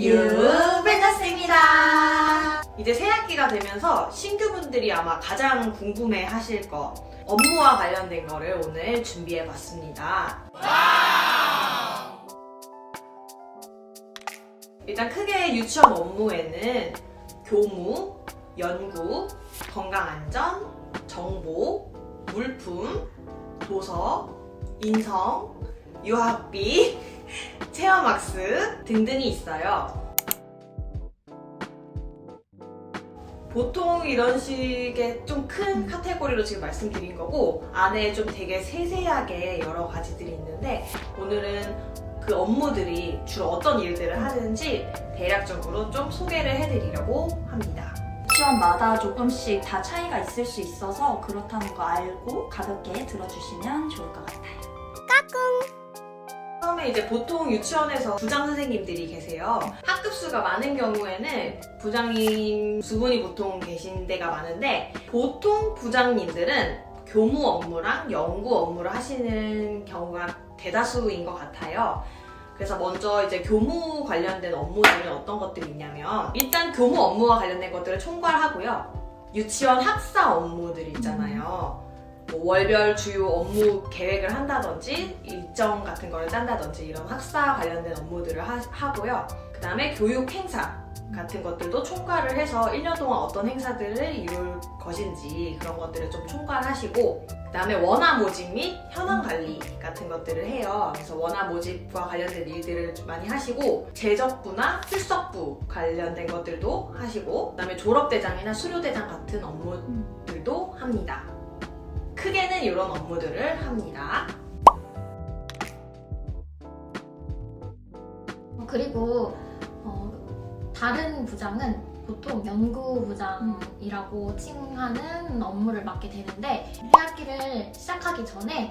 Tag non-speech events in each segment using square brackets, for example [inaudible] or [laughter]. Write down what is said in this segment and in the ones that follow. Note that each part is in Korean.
유벤터스입니다. 이제 새 학기가 되면서 신규분들이 아마 가장 궁금해 하실 거 업무와 관련된 거를 오늘 준비해 봤습니다. 일단 크게 유치원 업무에는 교무, 연구, 건강안전, 정보, 물품, 도서, 인성, 유학비, 체험학습 등등이 있어요. 보통 이런 식의 좀 큰 카테고리로 지금 말씀드린 거고 안에 좀 되게 세세하게 여러 가지들이 있는데 오늘은 그 업무들이 주로 어떤 일들을 하는지 대략적으로 좀 소개를 해드리려고 합니다. 유치원마다 조금씩 다 차이가 있을 수 있어서 그렇다는 거 알고 가볍게 들어주시면 좋을 것 같아요. 처음에 이제 보통 유치원에서 부장 선생님들이 계세요. 학급 수가 많은 경우에는 부장님 두 분이 보통 계신 데가 많은데 보통 부장님들은 교무 업무랑 연구 업무를 하시는 경우가 대다수인 것 같아요. 그래서 먼저 이제 교무 관련된 업무들은 어떤 것들이 있냐면 일단 교무 업무와 관련된 것들을 총괄하고요. 유치원 학사 업무들 있잖아요. 뭐 월별 주요 업무 계획을 한다든지 일정 같은 거를 짠다든지 이런 학사 관련된 업무들을 하, 고요그 다음에 교육 행사 같은 것들도 총괄을 해서 1년 동안 어떤 행사들을 이룰 것인지 그런 것들을 좀 총괄하시고 그 다음에 원화 모집 및 현황 관리 같은 것들을 해요. 그래서 원화 모집과 관련된 일들을 좀 많이 하시고 제적부나 출석부 관련된 것들도 하시고 그 다음에 졸업대장이나 수료대장 같은 업무들도 합니다. 크게는 이런 업무들을 합니다. 어, 그리고 어, 다른 부장은 보통 연구부장이라고 칭하는 업무를 맡게 되는데 새학기를 시작하기 전에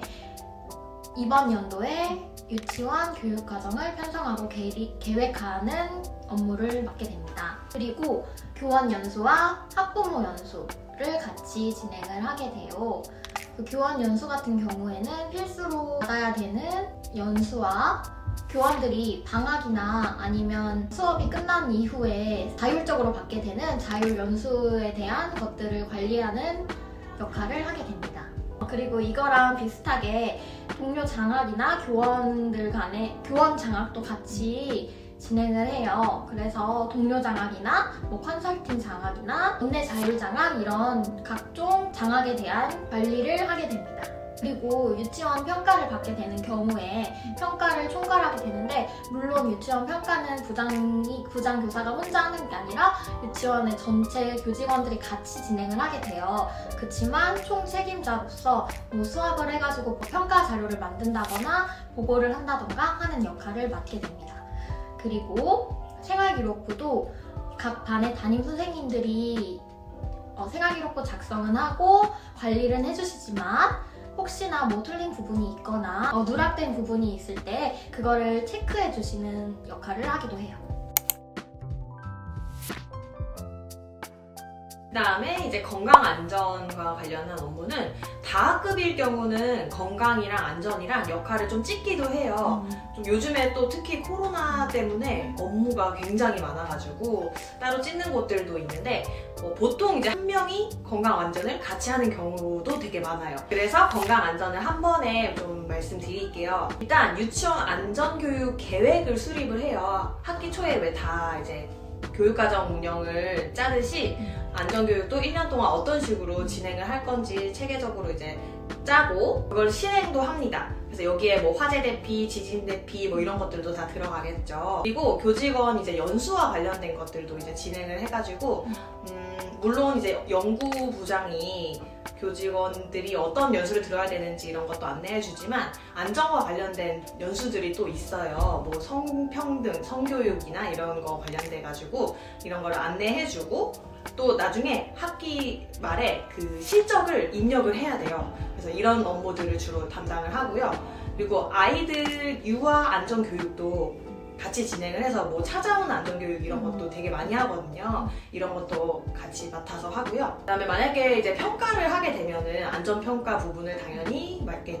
이번 연도에 유치원 교육 과정을 편성하고 계리- 계획하는 업무를 맡게 됩니다. 그리고 교원 연수와 학부모 연수를 같이 진행을 하게 돼요. 그 교원 연수 같은 경우에는 필수로 받아야 되는 연수와 교원들이 방학이나 아니면 수업이 끝난 이후에 자율적으로 받게 되는 자율 연수에 대한 것들을 관리하는 역할을 하게 됩니다. 그리고 이거랑 비슷하게 동료 장학이나 교원들 간의 교원 장학도 같이 진행을 해요. 그래서 동료 장학이나 뭐 컨설팅 장학이나 원내 자율 장학 이런 각종 장학에 대한 관리를 하게 됩니다. 그리고 유치원 평가를 받게 되는 경우에 평가를 총괄하게 되는데 물론 유치원 평가는 부장이 부장 교사가 혼자 하는 게 아니라 유치원의 전체 교직원들이 같이 진행을 하게 돼요. 그렇지만 총 책임자로서 뭐 수업을 해가지고 뭐 평가 자료를 만든다거나 보고를 한다던가 하는 역할을 맡게 됩니다. 그리고 생활기록부도 각 반의 담임 선생님들이 어, 생활기록부 작성은 하고 관리를 해주시지만 혹시나 뭐 틀린 부분이 있거나 어, 누락된 부분이 있을 때 그거를 체크해 주시는 역할을 하기도 해요. 그다음에 이제 건강 안전과 관련한 업무는 다학급일 경우는 건강이랑 안전이랑 역할을 좀 찍기도 해요. 좀 요즘에 또 특히 코로나 때문에 업무가 굉장히 많아가지고 따로 찍는 곳들도 있는데 어, 보통 이제 한 명이 건강 안전을 같이 하는 경우도 되게 많아요. 그래서 건강 안전을 한 번에 좀 말씀드릴게요. 일단 유치원 안전교육 계획을 수립을 해요. 학기 초에 왜 다 이제 교육과정 운영을 짜듯이 안전교육도 1년 동안 어떤 식으로 진행을 할 건지 체계적으로 이제 짜고 그걸 실행도 합니다. 그래서 여기에 뭐 화재 대피, 지진 대피 뭐 이런 것들도 다 들어가겠죠. 그리고 교직원 이제 연수와 관련된 것들도 이제 진행을 해가지고 음, 물론 이제 연구부장이 교직원들이 어떤 연수를 들어야 되는지 이런 것도 안내해 주지만 안전과 관련된 연수들이 또 있어요. 뭐 성평등, 성교육이나 이런 거 관련돼 가지고 이런 거를 안내해 주고 또 나중에 학기 말에 그 실적을 입력을 해야 돼요. 그래서 이런 업무들을 주로 담당을 하고요. 그리고 아이들 유아 안전 교육도 같이 진행을 해서 뭐 찾아온 안전 교육 이런 것도 되게 많이 하거든요. 이런 것도 같이 맡아서 하고요. 그다음에 만약에 이제 평가를 하게 되면은 안전 평가 부분을 당연히 맡게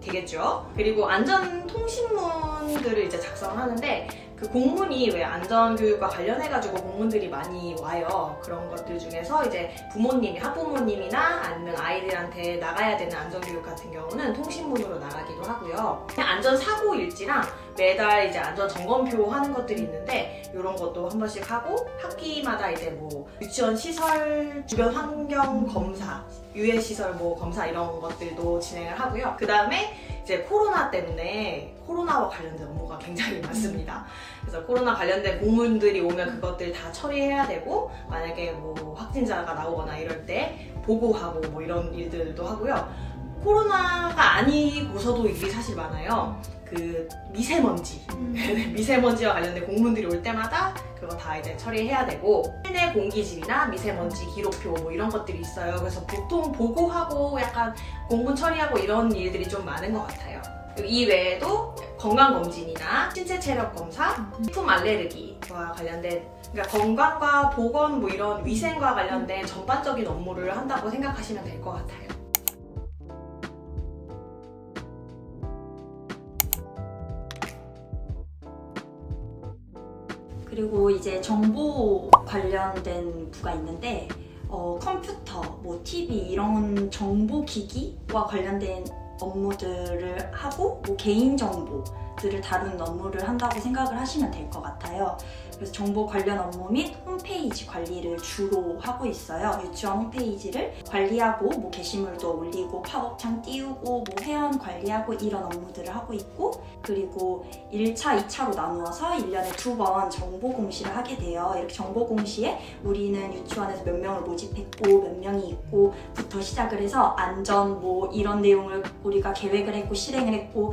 되겠죠. 그리고 안전 통신문들을 이제 작성하는데 그 공문이 왜 안전교육과 관련해가지고 공문들이 많이 와요. 그런 것들 중에서 이제 부모님이, 학부모님이나 아니면 아이들한테 나가야 되는 안전교육 같은 경우는 통신문으로 나가기도 하고요. 안전사고 일지랑 매달 이제 안전점검표 하는 것들이 있는데 이런 것도 한 번씩 하고 학기마다 이제 뭐 유치원 시설 주변 환경 검사, 유해 시설 뭐 검사 이런 것들도 진행을 하고요. 그 다음에 이제 코로나 때문에 코로나와 관련된 업무가 굉장히 많습니다. 그래서 코로나 관련된 공문들이 오면 그것들 다 처리해야 되고 만약에 뭐 확진자가 나오거나 이럴 때 보고하고 뭐 이런 일들도 하고요. 코로나가 아니고서도 일이 사실 많아요. 그 미세먼지 [laughs] 미세먼지와 관련된 공문들이 올 때마다 그거 다 이제 처리해야 되고 실내 공기질이나 미세먼지 기록표 뭐 이런 것들이 있어요. 그래서 보통 보고하고 약간 공문 처리하고 이런 일들이 좀 많은 것 같아요. 이 외에도 건강검진이나 신체 체력 검사, 식품 알레르기와 관련된 그러니까 건강과 보건 뭐 이런 위생과 관련된 전반적인 업무를 한다고 생각하시면 될 것 같아요. 그리고 이제 정보 관련된 부가 있는데 어, 컴퓨터, 뭐 TV 이런 정보 기기와 관련된 업무들을 하고 뭐 개인 정보 들을 다루는 업무를 한다고 생각을 하시면 될 것 같아요. 그래서 정보 관련 업무 및 홈페이지 관리를 주로 하고 있어요. 유치원 홈페이지를 관리하고 뭐 게시물도 올리고 팝업창 띄우고 뭐 회원 관리하고 이런 업무들을 하고 있고 그리고 1차, 2차로 나누어서 1년에 두 번 정보 공시를 하게 돼요. 이렇게 정보 공시에 우리는 유치원에서 몇 명을 모집했고 몇 명이 있고 부터 시작을 해서 안전 뭐 이런 내용을 우리가 계획을 했고 실행을 했고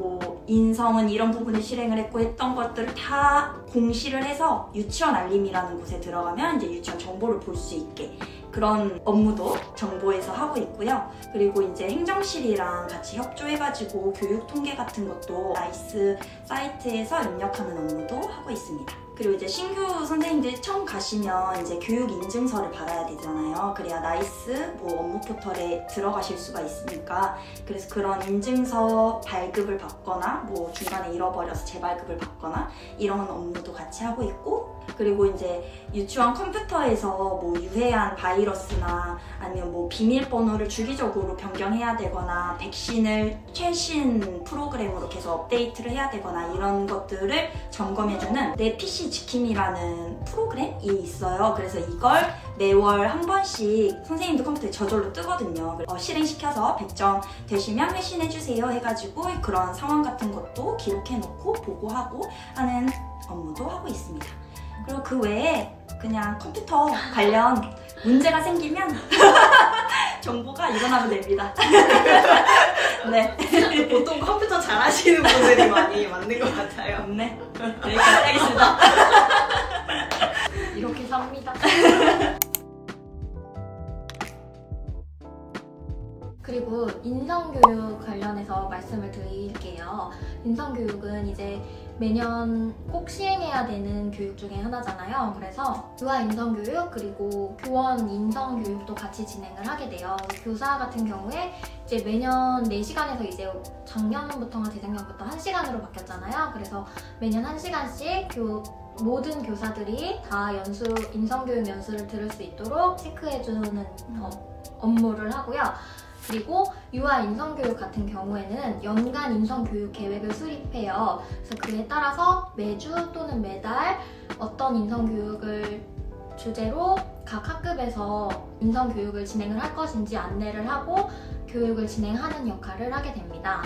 뭐 인성은 이런 부분을 실행을 했고 했던 것들을 다 공시를 해서 유치원 알림이라는 곳에 들어가면 이제 유치원 정보를 볼 수 있게 그런 업무도 정보에서 하고 있고요. 그리고 이제 행정실이랑 같이 협조해가지고 교육 통계 같은 것도 나이스 사이트에서 입력하는 업무도 하고 있습니다. 그리고 이제 신규 선생님들이 처음 가시면 이제 교육 인증서를 받아야 되잖아요. 그래야 나이스 뭐 업무 포털에 들어가실 수가 있으니까 그래서 그런 인증서 발급을 받거나 뭐 중간에 잃어버려서 재발급을 받거나 이런 업무도 같이 하고 있고 그리고 이제 유치원 컴퓨터에서 뭐 유해한 바이러스나 아니면 뭐 비밀번호를 주기적으로 변경해야 되거나 백신을 최신 프로그램으로 계속 업데이트를 해야 되거나 이런 것들을 점검해주는 내 PC 지킴 이라는 프로그램이 있어요. 그래서 이걸 매월 한 번씩 선생님도 컴퓨터에 저절로 뜨거든요. 어, 실행시켜서 100점 되시면 회신해주세요 해가지고 그런 상황 같은 것도 기록해놓고 보고하고 하는 업무도 하고 있습니다. 그리고 그 외에 그냥 컴퓨터 관련 문제가 생기면 [laughs] 정보가 일어나면 됩니다. [laughs] 네. 잘하시는 분들이 많이 맞는 것 같아요. 네. 여기까지 하겠습니다. [laughs] 이렇게 삽니다. 그리고 인성교육 관련해서 말씀을 드릴게요. 인성교육은 이제 매년 꼭 시행해야 되는 교육 중에 하나잖아요. 그래서 유아 인성 교육 그리고 교원 인성 교육도 같이 진행을 하게 돼요. 교사 같은 경우에 이제 매년 4시간에서 이제 작년부터나 재작년부터 1시간으로 바뀌었잖아요. 그래서 매년 1시간씩 교, 모든 교사들이 다 연수, 인성교육 연수를 들을 수 있도록 체크해주는 어, 업무를 하고요. 그리고 유아 인성교육 같은 경우에는 연간 인성교육 계획을 수립해요. 그래서 그에 따라서 매주 또는 매달 어떤 인성교육을 주제로 각 학급에서 인성교육을 진행을 할 것인지 안내를 하고 교육을 진행하는 역할을 하게 됩니다.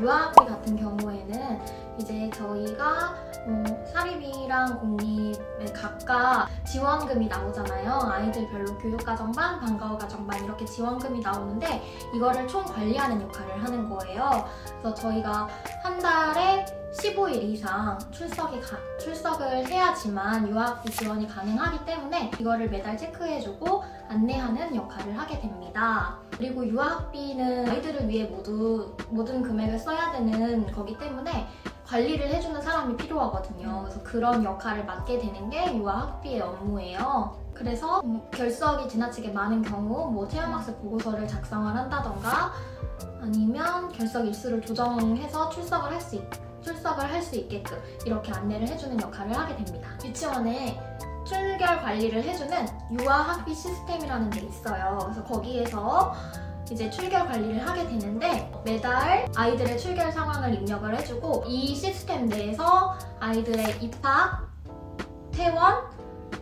유아학비 같은 경우에는 이제 저희가 음, 사립이랑 공립에 각각 지원금이 나오잖아요. 아이들별로 교육가정반, 방과후가정반 이렇게 지원금이 나오는데 이거를 총 관리하는 역할을 하는 거예요. 그래서 저희가 한 달에 15일 이상 출석이 가- 출석을 해야지만 유아학비 지원이 가능하기 때문에 이거를 매달 체크해주고 안내하는 역할을 하게 됩니다. 그리고 유아학비는 아이들을 위해 모두 모든 금액을 써야 되는 거기 때문에 관리를 해주는 사람이 필요하거든요. 그래서 그런 역할을 맡게 되는 게 유아 학비의 업무예요. 그래서 뭐 결석이 지나치게 많은 경우 뭐 체험학습 보고서를 작성을 한다던가 아니면 결석 일수를 조정해서 출석을 할수 출석을 할 수 있게끔 이렇게 안내를 해주는 역할을 하게 됩니다. 유치원에 출결 관리를 해주는 유아 학비 시스템이라는 게 있어요. 그래서 거기에서 이제 출결 관리를 하게 되는데 매달 아이들의 출결 상황을 입력을 해주고 이 시스템 내에서 아이들의 입학, 퇴원,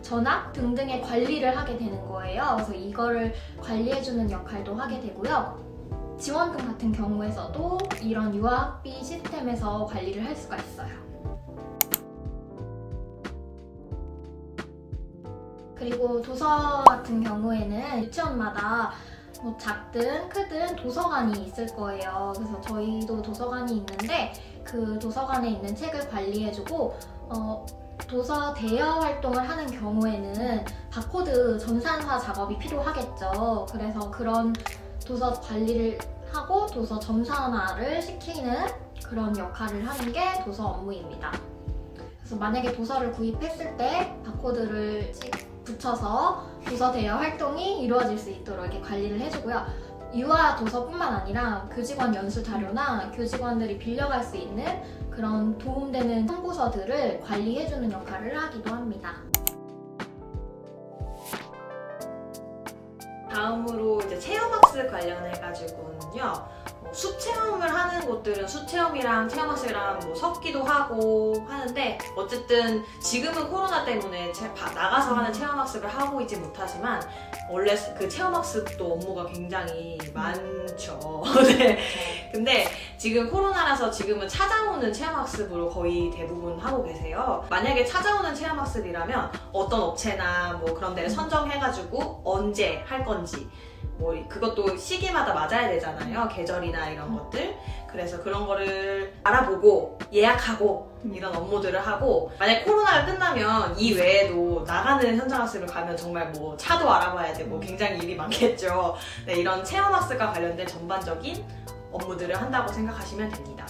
전학 등등의 관리를 하게 되는 거예요. 그래서 이거를 관리해주는 역할도 하게 되고요. 지원금 같은 경우에서도 이런 유아학비 시스템에서 관리를 할 수가 있어요. 그리고 도서 같은 경우에는 유치원마다 뭐 작든 크든 도서관이 있을 거예요. 그래서 저희도 도서관이 있는데 그 도서관에 있는 책을 관리해주고 어, 도서 대여 활동을 하는 경우에는 바코드 전산화 작업이 필요하겠죠. 그래서 그런 도서 관리를 하고 도서 점산화를 시키는 그런 역할을 하는 게 도서 업무입니다. 그래서 만약에 도서를 구입했을 때 바코드를 찍- 붙여서 도서 대여 활동이 이루어질 수 있도록 이렇게 관리를 해주고요. 유아 도서뿐만 아니라 교직원 연수 자료나 교직원들이 빌려갈 수 있는 그런 도움되는 참고서들을 관리해주는 역할을 하기도 합니다. 다음으로 이제 체험학습 관련해 가지고는요. 어, 숲 체험을 하는 곳들은 숲 체험이랑 체험학습이랑 뭐 섞기도 하고 하는데 어쨌든 지금은 코로나 때문에 바- 나가서 하는 체험학습을 하고 있지 못하지만 원래 그 체험학습도 업무가 굉장히 많죠. [laughs] 네. 근데 지금 코로나라서 지금은 찾아오는 체험학습으로 거의 대부분 하고 계세요. 만약에 찾아오는 체험학습이라면 어떤 업체나 뭐 그런 데를 선정해가지고 언제 할 건지 뭐 그것도 시기마다 맞아야 되잖아요. 계절이나 이런 것들. 그래서 그런 거를 알아보고 예약하고 이런 업무들을 하고 만약 코로나가 끝나면 이 외에도 나가는 현장 학습을 가면 정말 뭐 차도 알아봐야 되고 굉장히 일이 많겠죠. 네, 이런 체험 학습과 관련된 전반적인 업무들을 한다고 생각하시면 됩니다.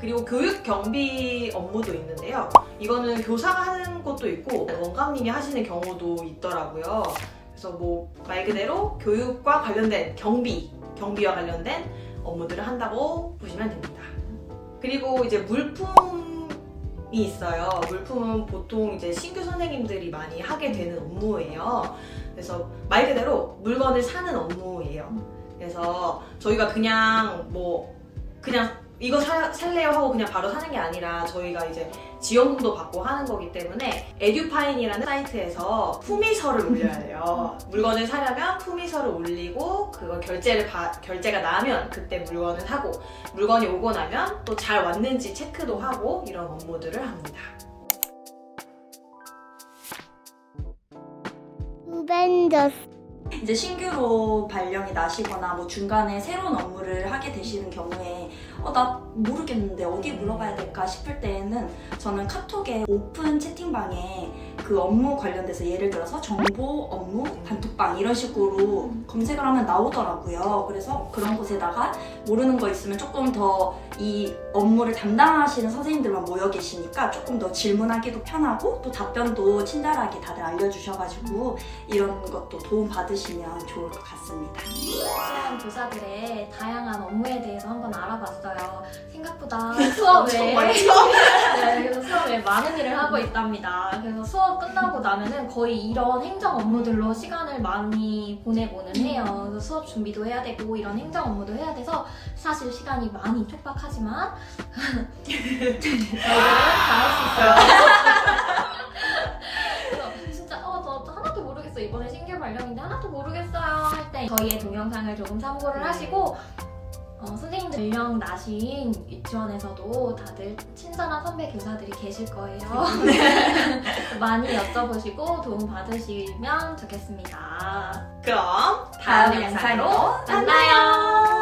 그리고 교육 경비 업무도 있는데요. 이거는 교사가 하는 것도 있고 원감님이 하시는 경우도 있더라고요. 그래서 뭐 말 그대로 교육과 관련된 경비, 경비와 관련된 업무들을 한다고 보시면 됩니다. 그리고 이제 물품이 있어요. 물품은 보통 이제 신규 선생님들이 많이 하게 되는 업무예요. 그래서 말 그대로 물건을 사는 업무예요. 그래서 저희가 그냥 뭐 그냥 이거 사, 살래요 하고 그냥 바로 사는 게 아니라 저희가 이제 지원금도 받고 하는 거기 때문에 에듀파인이라는 사이트에서 품위서를 올려야 돼요. [laughs] 물건을 사려면 품위서를 올리고 그거 결제를 바- 결제가 나면 그때 물건을 사고 물건이 오고 나면 또 잘 왔는지 체크도 하고 이런 업무들을 합니다. 벤져스 이제 신규로 발령이 나시거나 뭐 중간에 새로운 업무를 하게 되시는 경우에 어, 나 모르겠는데 어디 물어봐야 될까 싶을 때에는 저는 카톡에 오픈 채팅방에 그 업무 관련돼서 예를 들어서 정보 업무 단톡방 이런 식으로 검색을 하면 나오더라고요. 그래서 그런 곳에다가 모르는 거 있으면 조금 더 이 업무를 담당하시는 선생님들만 모여 계시니까 조금 더 질문하기도 편하고 또 답변도 친절하게 다들 알려주셔가지고 이런 것도 도움 받으시면 좋을 것 같습니다. 수험 교사들의 다양한 업무에 대해서 한번 알아봤어요. 생각보다 [laughs] 수업에 [laughs] 네, 그래서 수업에 많은 일을 하고 있답니다. 그래서 수업 끝나고 나면은 거의 이런 행정 업무들로 시간을 많이 보내고는 해요. 그래서 수업 준비도 해야 되고 이런 행정 업무도 해야 돼서 사실 시간이 많이 촉박하지만 저희들은 다할 수 있어요. 그래서 진짜 어, 저 하나도 모르겠어 이번에 신규 발령인데 하나도 모르겠어요 할 때 저희의 동영상을 조금 참고를 네. 하시고 어, 선생님들 발령 나신 유치원에서도 다들 친절한 선배 교사들이 계실 거예요. [laughs] 많이 여쭤보시고 도움 받으시면 좋겠습니다. 그럼 다음 영상으로 만나요.